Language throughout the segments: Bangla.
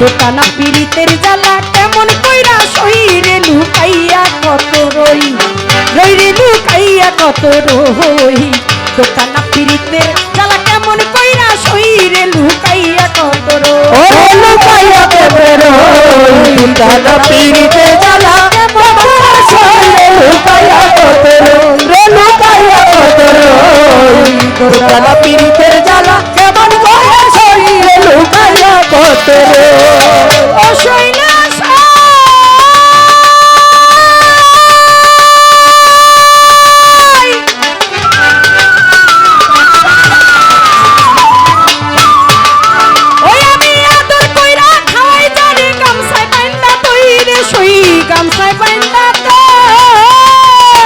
দোকানা পিড়িতের জ্বালা কেমন কইরা শহীরে লুকাইয়া কত রই? রই রে লুকাইয়া কত রই? দোকানা পিড়িতের জ্বালা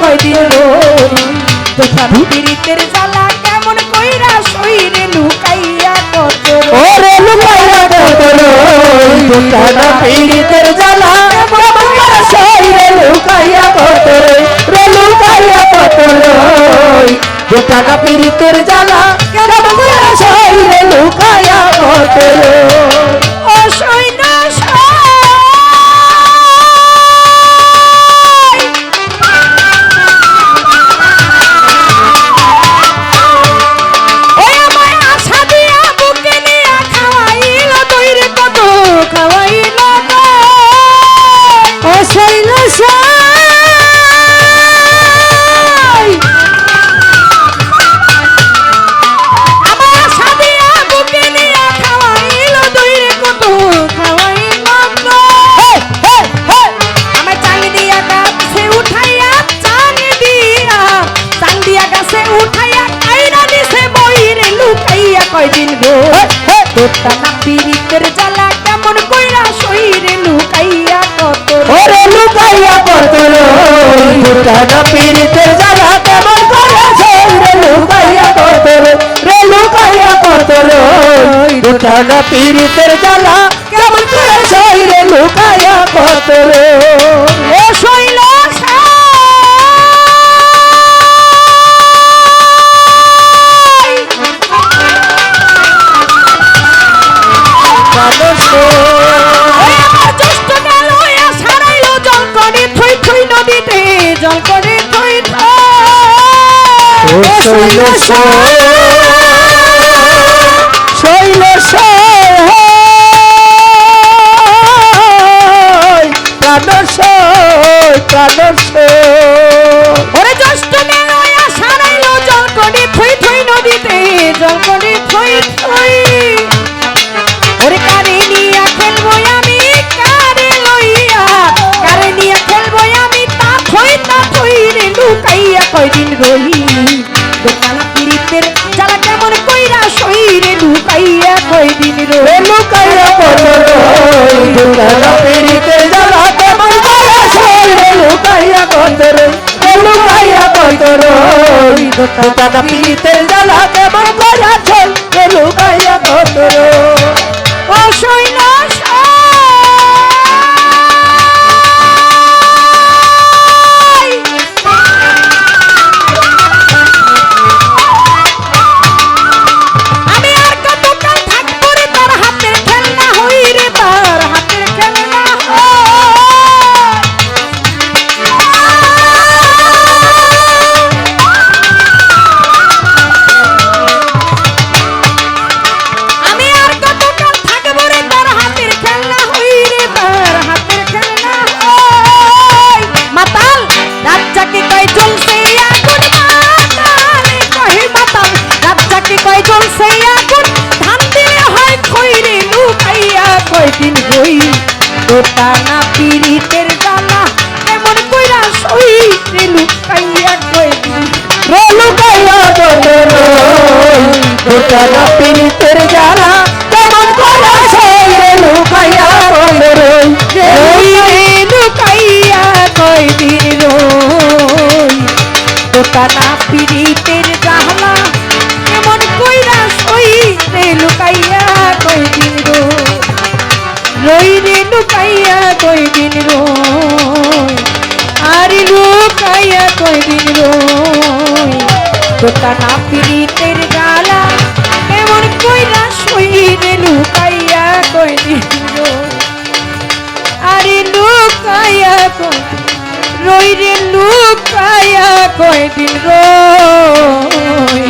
কয়দিন রই তোষা পীড়িতের জ্বালা কেমন কইরা শরীরে লুকাইয়া কত ওরে লুকাইয়া কত রই তোষা পীড়িতের জ্বালা কেমন কইরা শরীরে লুকাইয়া কত রই রে লুকাইয়া কত রই তোষা পীড়িতের কেমন কইরা শরীরে লুকাইয়া কত ও শরীর হইয়া পড়তো ফুটান পিড়িতে যারা কেমন করে রে লুকাইয়া পড়তো রে লুকাইয়া পড়তো ফুটান পিড়িতে যারা কেমন করে শৈল শৈল প্রাণ প্রাণ লুকাইয়া পড়ল দুখানা পিড়িতে জ্বালাতে মরবারা শরীরে লুকাইয়া কতর লুকাইয়া কতর দুখানা পিড়িতে পীড়িতের জ্বালা কেমন করা লুকাইয়া কইল রই রই লুকাইয়া কইলি রই দোকানা কেমন কইরা সই রে লুকাইয়া কইলি রই রে লুকাইয়া কইদিন রই আর লুকাইয়া কইদিন রই দোকানা পীড়িতের কয়দিন আরে লুকাইয়া কয়দিন রই রে লুকাইয়া কয়দিন রই।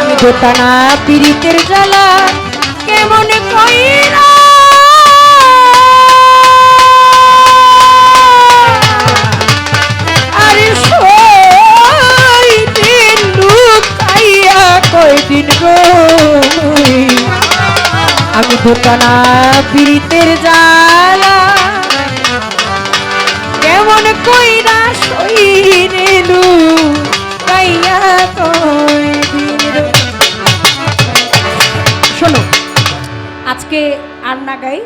আমি দোটানা পীড়িতের জ্বালা কেমন কইরা। আরে সইতে দোকানা পীড়িতের জ্বালা কেমন কইরা সইরেলু কাইয়া। শোনো আজকে আর না গাই